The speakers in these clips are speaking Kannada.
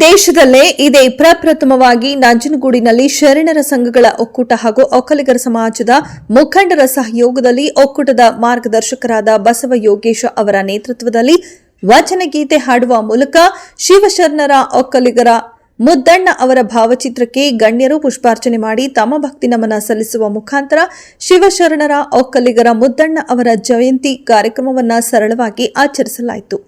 ದೇಶದಲ್ಲೇ ಇದೇ ಪ್ರಪ್ರಥಮವಾಗಿ ನಂಜನಗೂಡಿನಲ್ಲಿ ಶರಣರ ಸಂಘಗಳ ಒಕ್ಕೂಟ ಹಾಗೂ ಒಕ್ಕಲಿಗರ ಸಮಾಜದ ಮುಖಂಡರ ಸಹಯೋಗದಲ್ಲಿ ಒಕ್ಕೂಟದ ಮಾರ್ಗದರ್ಶಕರಾದ ಬಸವ ಯೋಗೇಶ ಅವರ ನೇತೃತ್ವದಲ್ಲಿ ವಚನಗೀತೆ ಹಾಡುವ ಮೂಲಕ ಶಿವಶರಣರ ಒಕ್ಕಲಿಗರ ಮುದ್ದಣ್ಣ ಅವರ ಭಾವಚಿತ್ರಕ್ಕೆ ಗಣ್ಯರು ಪುಷ್ಪಾರ್ಚನೆ ಮಾಡಿ ತಮ್ಮ ಭಕ್ತಿ ನಮನ ಸಲ್ಲಿಸುವ ಮುಖಾಂತರ ಶಿವಶರಣರ ಒಕ್ಕಲಿಗರ ಮುದ್ದಣ್ಣ ಅವರ ಜಯಂತಿ ಕಾರ್ಯಕ್ರಮವನ್ನು ಸರಳವಾಗಿ ಆಚರಿಸಲಾಯಿತು.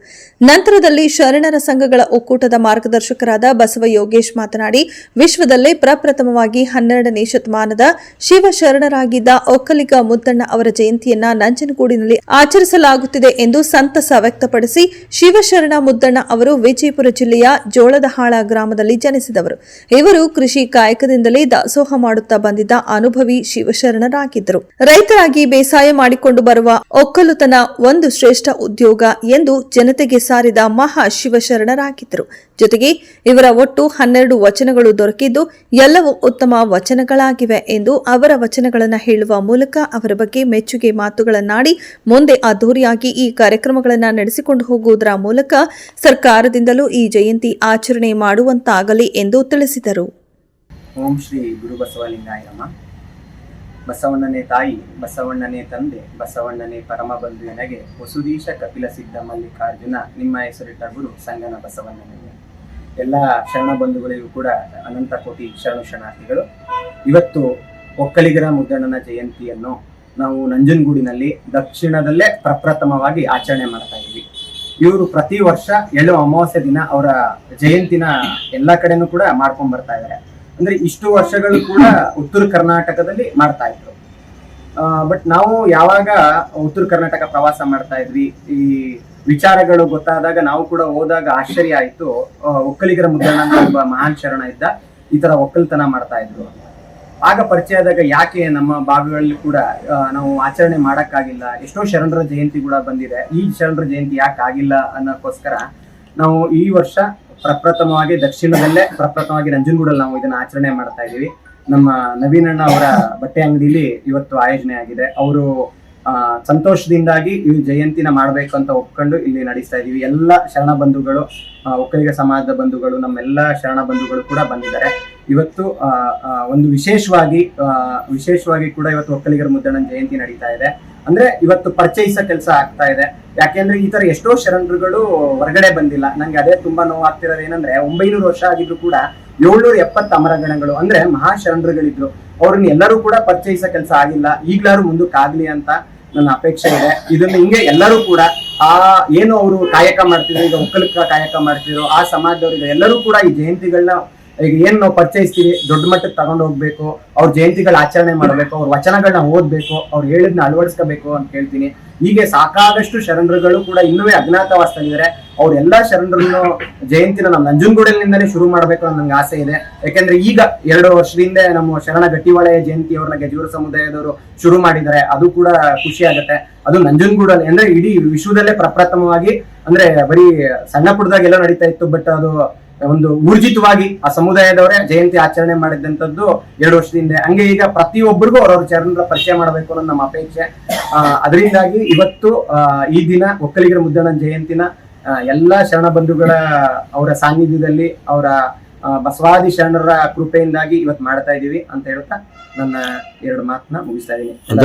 ನಂತರದಲ್ಲಿ ಶರಣರ ಸಂಘಗಳ ಒಕ್ಕೂಟದ ಮಾರ್ಗದರ್ಶಕರಾದ ಬಸವ ಯೋಗೇಶ್ ಮಾತನಾಡಿ, ವಿಶ್ವದಲ್ಲೇ ಪ್ರಪ್ರಥಮವಾಗಿ ಹನ್ನೆರಡನೇ ಶತಮಾನದ ಶಿವಶರಣರಾಗಿದ್ದ ಒಕ್ಕಲಿಗ ಮುದ್ದಣ್ಣ ಅವರ ಜಯಂತಿಯನ್ನ ನಂಜನಗೂಡಿನಲ್ಲಿ ಆಚರಿಸಲಾಗುತ್ತಿದೆ ಎಂದು ಸಂತಸ ವ್ಯಕ್ತಪಡಿಸಿ, ಶಿವಶರಣ ಮುದ್ದಣ್ಣ ಅವರು ವಿಜಯಪುರ ಜಿಲ್ಲೆಯ ಜೋಳದಹಾಳ ಗ್ರಾಮದಲ್ಲಿ ಜನಿಸಿದವರು ಇವರು ಕೃಷಿ ಕಾಯಕದಿಂದಲೇ ದಾಸೋಹ ಮಾಡುತ್ತಾ ಬಂದಿದ್ದ ಅನುಭವಿ ಶಿವಶರಣರಾಗಿದ್ದರು. ರೈತರಾಗಿ ಬೇಸಾಯ ಮಾಡಿಕೊಂಡು ಬರುವ ಒಕ್ಕಲುತನ ಒಂದು ಶ್ರೇಷ್ಠ ಉದ್ಯೋಗ ಎಂದು ಜನತೆಗೆ ಸಾರಿದ ಮಹಾ ಶಿವಶರಣರಾಗಿದ್ದರು. ಜೊತೆಗೆ ಇವರ ಒಟ್ಟು ಹನ್ನೆರಡು ವಚನಗಳು ದೊರಕಿದ್ದು ಎಲ್ಲವೂ ಉತ್ತಮ ವಚನಗಳಾಗಿವೆ ಎಂದು ಅವರ ವಚನಗಳನ್ನು ಹೇಳುವ ಮೂಲಕ ಅವರ ಬಗ್ಗೆ ಮೆಚ್ಚುಗೆ ಮಾತುಗಳನ್ನಾಡಿ ಮುಂದೆ ಅದ್ದೂರಿಯಾಗಿ ಈ ಕಾರ್ಯಕ್ರಮಗಳನ್ನು ನಡೆಸಿಕೊಂಡು ಹೋಗುವುದರ ಮೂಲಕ ಸರ್ಕಾರದಿಂದಲೂ ಈ ಜಯಂತಿ ಆಚರಣೆ ಮಾಡುವಂತಾಗಲಿ ಎಂದು ತಿಳಿಸಿದರು. ಓಂ ಶ್ರೀ ಗುರು ಬಸವಲಿಂಗಾಯಮ್ಮ ಬಸವಣ್ಣನೇ ತಾಯಿ, ಬಸವಣ್ಣನೇ ತಂದೆ, ಬಸವಣ್ಣನೇ ಪರಮ ಬಂಧು ನನಗೆ ವಸುದೀಶ ಕಪಿಲ ಸಿದ್ಧ ಮಲ್ಲಿಕಾರ್ಜುನ ನಿಮ್ಮ ಹೆಸರಿಟ್ಟ ಗುರು ಸಂಗನ ಬಸವಣ್ಣನಿಗೆ. ಎಲ್ಲ ಶರಣ ಬಂಧುಗಳಿಗೂ ಕೂಡ ಅನಂತ ಕೋಟಿ ಶರಣು ಶರಣಾರ್ಥಿಗಳು. ಇವತ್ತು ಒಕ್ಕಲಿಗರ ಮುದ್ದಣ್ಣನ ಜಯಂತಿಯನ್ನು ನಾವು ನಂಜನಗೂಡಿನಲ್ಲಿ ದಕ್ಷಿಣದಲ್ಲೇ ಪ್ರಪ್ರಥಮವಾಗಿ ಆಚರಣೆ ಮಾಡ್ತಾ ಇದ್ವಿ ಇವರು ಪ್ರತಿ ವರ್ಷ ಎಳ್ಳು ಅಮಾವಾಸ್ಯೆ ದಿನ ಅವರ ಜಯಂತಿನ ಎಲ್ಲಾ ಕಡೆನೂ ಕೂಡ ಮಾಡ್ಕೊಂಡ್ ಬರ್ತಾ ಇದಾರೆ. ಅಂದ್ರೆ ಇಷ್ಟು ವರ್ಷಗಳು ಕೂಡ ಉತ್ತರ ಕರ್ನಾಟಕದಲ್ಲಿ ಮಾಡ್ತಾ ಇದ್ರು. ಬಟ್ ನಾವು ಯಾವಾಗ ಉತ್ತರ ಕರ್ನಾಟಕ ಪ್ರವಾಸ ಮಾಡ್ತಾ ಇದ್ವಿ, ಈ ವಿಚಾರಗಳು ಗೊತ್ತಾದಾಗ ನಾವು ಕೂಡ ಹೋದಾಗ ಆಶ್ಚರ್ಯ ಆಯ್ತು. ಒಕ್ಕಲಿಗರ ಮುದ್ರಣ ಒಬ್ಬ ಮಹಾನ್ ಶರಣ ಇದ್ದ, ಈ ತರ ಒಕ್ಕಲ್ತನ ಮಾಡ್ತಾ ಇದ್ರು ಆಗ ಪರಿಚಯ ಆದಾಗ ಯಾಕೆ ನಮ್ಮ ಭಾಗಗಳಲ್ಲಿ ಕೂಡ ನಾವು ಆಚರಣೆ ಮಾಡೋಕ್ಕಾಗಿಲ್ಲ? ಎಷ್ಟೋ ಶರಣರ ಜಯಂತಿ ಕೂಡ ಬಂದಿದೆ. ಈ ಶರಣರ ಜಯಂತಿ ಯಾಕೆ ಆಗಿಲ್ಲ ಅನ್ನೋಕ್ಕೋಸ್ಕರ ನಾವು ಈ ವರ್ಷ ಪ್ರಪ್ರಥಮವಾಗಿ ದಕ್ಷಿಣದಲ್ಲೇ ಪ್ರಪ್ರಥಮವಾಗಿ ನಂಜನಗೂಡಲ್ಲಿ ನಾವು ಇದನ್ನ ಆಚರಣೆ ಮಾಡ್ತಾ ಇದ್ದೀವಿ. ನಮ್ಮ ನವೀನಣ್ಣ ಅವರ ಬಟ್ಟೆ ಅಂಗಡಿಲಿ ಇವತ್ತು ಆಯೋಜನೆ ಆಗಿದೆ. ಅವರು ಸಂತೋಷದಿಂದಾಗಿ ಈ ಜಯಂತಿನ ಮಾಡಬೇಕು ಅಂತ ಒಪ್ಕೊಂಡು ಇಲ್ಲಿ ನಡೆಸ್ತಾ ಇದೀವಿ ಎಲ್ಲ ಶರಣ ಬಂಧುಗಳು ಒಕ್ಕಲಿಗ ಸಮಾಜದ ಬಂಧುಗಳು, ನಮ್ಮೆಲ್ಲ ಶರಣ ಬಂಧುಗಳು ಕೂಡ ಬಂದಿದ್ದಾರೆ. ಇವತ್ತು ಒಂದು ವಿಶೇಷವಾಗಿ ವಿಶೇಷವಾಗಿ ಕೂಡ ಇವತ್ತು ಒಕ್ಕಲಿಗರ ಮುದ್ದಣ್ಣ ಜಯಂತಿ ನಡೀತಾ ಇದೆ. ಅಂದ್ರೆ ಇವತ್ತು ಪರಿಚಯಿಸೋ ಕೆಲಸ ಆಗ್ತಾ ಇದೆ. ಯಾಕೆಂದ್ರೆ ಈ ತರ ಎಷ್ಟೋ ಶರಣರುಗಳು ಹೊರಗಡೆ ಬಂದಿಲ್ಲ. ನಂಗೆ ಅದೇ ತುಂಬಾ ನೋವಾಗ್ತಿರೋದು ಏನಂದ್ರೆ, ಒಂಬೈನೂರು ವರ್ಷ ಆಗಿದ್ರು ಕೂಡ ಏಳ್ನೂರ ಎಪ್ಪತ್ತು ಅಮರಗಣಗಳು, ಅಂದ್ರೆ ಮಹಾ ಶರಣರುಗಳಿದ್ರು. ಅವ್ರನ್ನ ಎಲ್ಲರೂ ಕೂಡ ಪರಿಚಯಿಸೋ ಕೆಲಸ ಆಗಿಲ್ಲ. ಈಗ್ಲಾರು ಮುಂದಕ್ಕಾಗ್ಲಿ ಅಂತ ನನ್ನ ಅಪೇಕ್ಷೆ ಇದೆ. ಇದನ್ನ ಹಿಂಗೆ ಎಲ್ಲರೂ ಕೂಡ, ಆ, ಏನು ಅವರು ಕಾಯಕ ಮಾಡ್ತಿದ್ರು, ಈಗ ಒಕ್ಕಲಕ್ಕ ಕಾಯಕ ಮಾಡ್ತಿದ್ರು, ಆ ಸಮಾಜದವರಿಗೆ ಎಲ್ಲರೂ ಕೂಡ ಈ ಜಯಂತಿಗಳನ್ನ ಈಗ ಏನ್ ನಾವು ಪರಿಚಯಿಸ್ತೀವಿ, ದೊಡ್ಡ ಮಟ್ಟಕ್ಕೆ ತಗೊಂಡು ಹೋಗ್ಬೇಕು, ಅವ್ರ ಜಯಂತಿಗಳ ಆಚರಣೆ ಮಾಡಬೇಕು, ಅವ್ರ ವಚನಗಳನ್ನ ಓದ್ಬೇಕು, ಅವ್ರು ಹೇಳಿದ್ನ ಅಳವಡಿಸ್ಕೋಬೇಕು ಅಂತ ಹೇಳ್ತೀನಿ. ಹೀಗೆ ಸಾಕಾದಷ್ಟು ಶರಣರುಗಳು ಕೂಡ ಇನ್ನೂ ಅವ್ರ ಎಲ್ಲಾ ಶರಣರನ್ನು ಜಯಂತಿನ ನಮ್ಮ ನಂಜನಗೂಡಲಿಂದಲೇ ಶುರು ಮಾಡ್ಬೇಕು ಅನ್ನೋ ನಂಗೆ ಆಸೆ ಇದೆ. ಯಾಕಂದ್ರೆ ಈಗ ಎರಡು ವರ್ಷದಿಂದ ನಮ್ಮ ಶರಣ ಗಟ್ಟಿವಾಳೆಯ ಜಯಂತಿ ಅವ್ರನ್ನ ಗಜೂರ ಸಮುದಾಯದವರು ಶುರು ಮಾಡಿದ್ದಾರೆ. ಅದು ಕೂಡ ಖುಷಿ ಆಗುತ್ತೆ. ಅದು ನಂಜನಗೂಡಲ್ಲಿ ಅಂದ್ರೆ ಇಡೀ ವಿಶ್ವದಲ್ಲೇ ಪ್ರಪ್ರಥಮವಾಗಿ ಅಂದ್ರೆ ಬರೀ ಸಣ್ಣ ಪುಟ್ಟದಾಗೆಲ್ಲ ನಡೀತಾ ಇತ್ತು ಬಟ್ ಅದು ಒಂದು ಊರ್ಜಿತವಾಗಿ ಆ ಸಮುದಾಯದವರೇ ಜಯಂತಿ ಆಚರಣೆ ಮಾಡಿದಂತದ್ದು ಎರಡು ವರ್ಷದಿಂದ ಹಂಗೆ ಈಗ ಪ್ರತಿಯೊಬ್ಬರಿಗೂ ಅವ್ರವ್ರ ಚರಣರ ಪರಿಚಯ ಮಾಡಬೇಕು ಅನ್ನೋ ನಮ್ಮ ಅಪೇಕ್ಷೆ. ಅದರಿಂದಾಗಿ ಇವತ್ತು ಈ ದಿನ ಒಕ್ಕಲಿಗರ ಮುದ್ದಣ್ಣ ಜಯಂತಿನ ಎಲ್ಲ ಶರಣ ಬಂಧುಗಳ ಅವರ ಸಾನ್ನಿಧ್ಯದಲ್ಲಿ ಅವರ ಬಸವಾದಿ ಶರಣರ ಕೃಪೆಯಿಂದಾಗಿ ಇವತ್ತು ಮಾಡ್ತಾ ಇದ್ದೀವಿ ಅಂತ ಹೇಳ್ತಾ ನನ್ನ ಎರಡು ಮಾತನ್ನ ಮುಗಿಸ್ತಾ ಇದೀನಿ